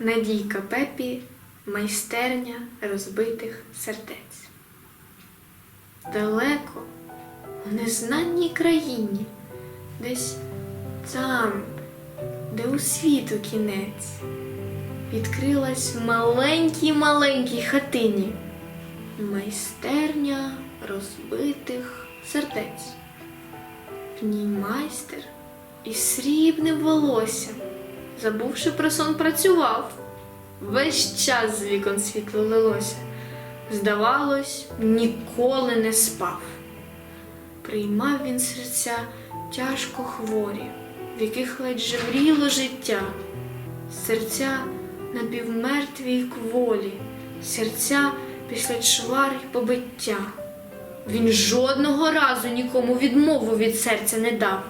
Надійка Пепі, майстерня розбитих сердець. Далеко, у незнаній країні, десь там, де у світу кінець, відкрилась в маленькій маленькій хатині майстерня розбитих сердець. В ній майстер із срібним волоссям, забувши про сон, працював. Весь час з вікон світло лилося. Здавалось, ніколи не спав. Приймав він серця тяжко хворі, в яких ледь жевріло життя, серця напівмертві й кволі, серця після чвар й побиття. Він жодного разу нікому відмову від серця не дав,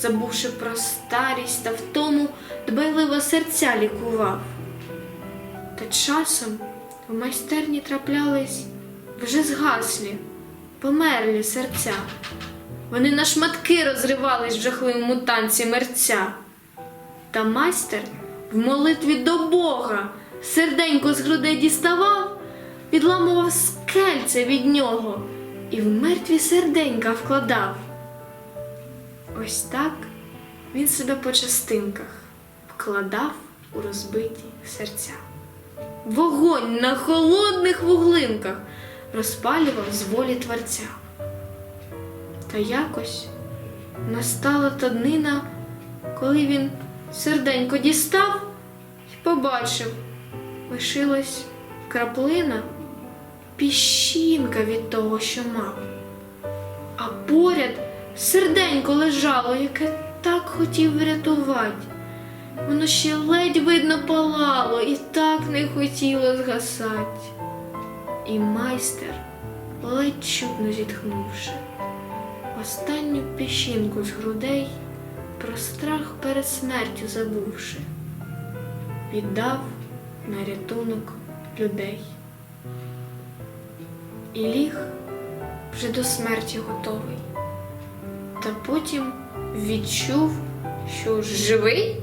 забувши про старість та втому, дбайливо серця лікував. Та часом в майстерні траплялись вже згаслі, померлі серця. Вони на шматки розривались в жахливому танці мерця. Та майстер в молитві до Бога серденько з грудей діставав, відламував скельце від нього і в мертві серденька вкладав. Ось так він себе по частинках вкладав у розбиті серця. Вогонь на холодних вуглинках розпалював з волі творця. Та якось настала та днина, коли він серденько дістав і побачив, лишилась краплина, піщинка від того, що мав. А поряд серденько лежало, яке так хотів врятувати. Воно ще ледь видно палало і так не хотіло згасати. І майстер, ледь чутно зітхнувши, останню піщинку з грудей, про страх перед смертю забувши, віддав на рятунок людей. І ліг вже до смерті готовий, та потім відчув, що живий,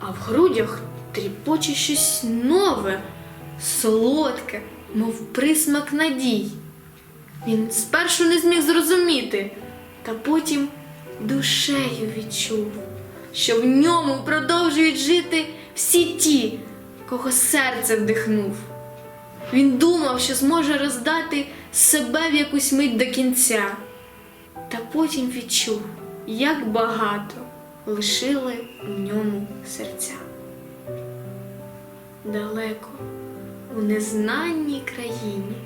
а в грудях тріпоче щось нове, солодке, мов присмак надій. Він спершу не зміг зрозуміти, та потім душею відчув, що в ньому продовжують жити всі ті, кого серце вдихнув. Він думав, що зможе роздати себе в якусь мить до кінця, потім відчув, як багато лишили в ньому серця. Далеко, у незнаній країні,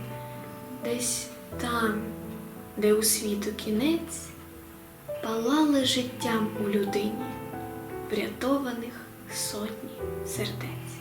десь там, де у світу кінець, палали життям у людині, врятованих сотні сердець.